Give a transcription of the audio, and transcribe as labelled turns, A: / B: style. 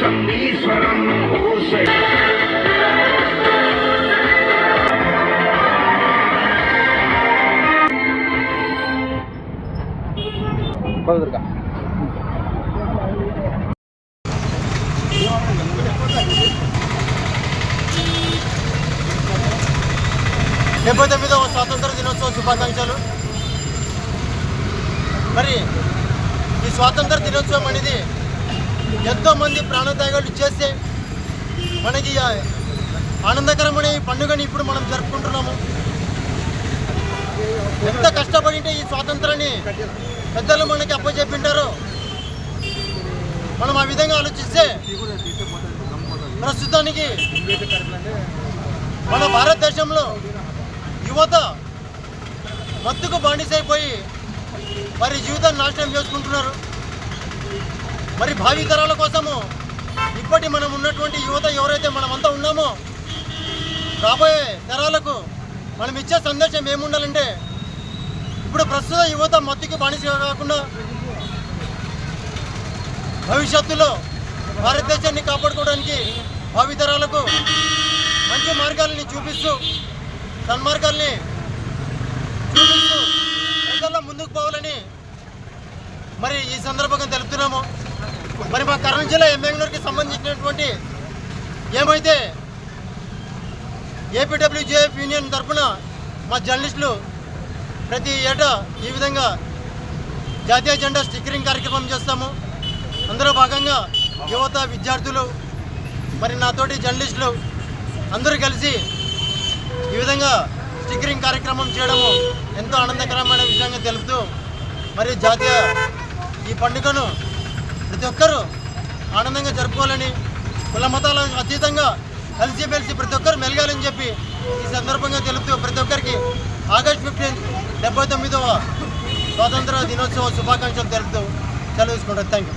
A: తమ్మీశ్వరం ఓసే బదురుగా
B: డెబ్బై తొమ్మిదవ స్వాతంత్ర దినోత్సవ శుభాకాంక్షలు. మరి ఈ స్వాతంత్ర దినోత్సవం అనేది ఎంతో మంది ప్రాణత్యాగాలు చేస్తే మనకి ఆనందకరమైన ఈ పండుగని ఇప్పుడు మనం జరుపుకుంటున్నాము. ఎంత కష్టపడింటే ఈ స్వాతంత్రాన్ని పెద్దలు మనకి అప్పచెప్పింటారో. మనం ఆ విధంగా ఆలోచిస్తే ప్రస్తుతానికి మన భారతదేశంలో యువత మత్తుకు బానిసైపోయి వారి జీవితాన్ని నాశనం చేసుకుంటున్నారు. మరి భావి తరాల కోసము ఇప్పటి మనం ఉన్నటువంటి యువత ఎవరైతే మనమంతా ఉన్నామో రాబోయే తరాలకు మనం ఇచ్చే సందేశం ఏముండాలంటే ఇప్పుడు ప్రస్తుత యువత మత్తుకి బానిస కాకుండా భవిష్యత్తులో భారతదేశాన్ని కాపాడుకోవడానికి భావితరాలకు మంచి మార్గాలని చూపిస్తూ సన్మార్గాల్ని చూపిస్తూ ప్రజల్లో ముందుకు పోవాలని మరి ఈ సందర్భంగా తెలుపుతున్నాము. మరి మా కర్నూలు జిల్లా ఎంబెంగళూరుకి సంబంధించినటువంటి ఏమైతే ఏపీడబ్ల్యూజేఎఫ్ యూనియన్ తరఫున మా జర్నలిస్టులు ప్రతి ఏటా ఈ విధంగా జాతీయ జెండా స్టిక్కరింగ్ కార్యక్రమం చేస్తాము. అందులో భాగంగా యువత విద్యార్థులు మరి నాతోటి జర్నలిస్టులు అందరూ కలిసి ఈ విధంగా స్టిక్కరింగ్ కార్యక్రమం చేయడము ఎంతో ఆనందకరమైన విషయంగా తెలుపుతూ మరి జాతీయ ఈ పండుగను ప్రతి ఒక్కరూ ఆనందంగా జరుపుకోవాలని కుల మతాల అతీతంగా కలిసిమెలిసి ప్రతి ఒక్కరు మెలగాలని చెప్పి ఈ సందర్భంగా తెలుపుతూ ప్రతి ఒక్కరికి ఆగస్ట్ ఫిఫ్టీన్త్ డెబ్బై తొమ్మిదవ స్వాతంత్ర దినోత్సవ శుభాకాంక్షలు తెలుపుతూ సెలవు తీసుకుంటారు థ్యాంక్ యూ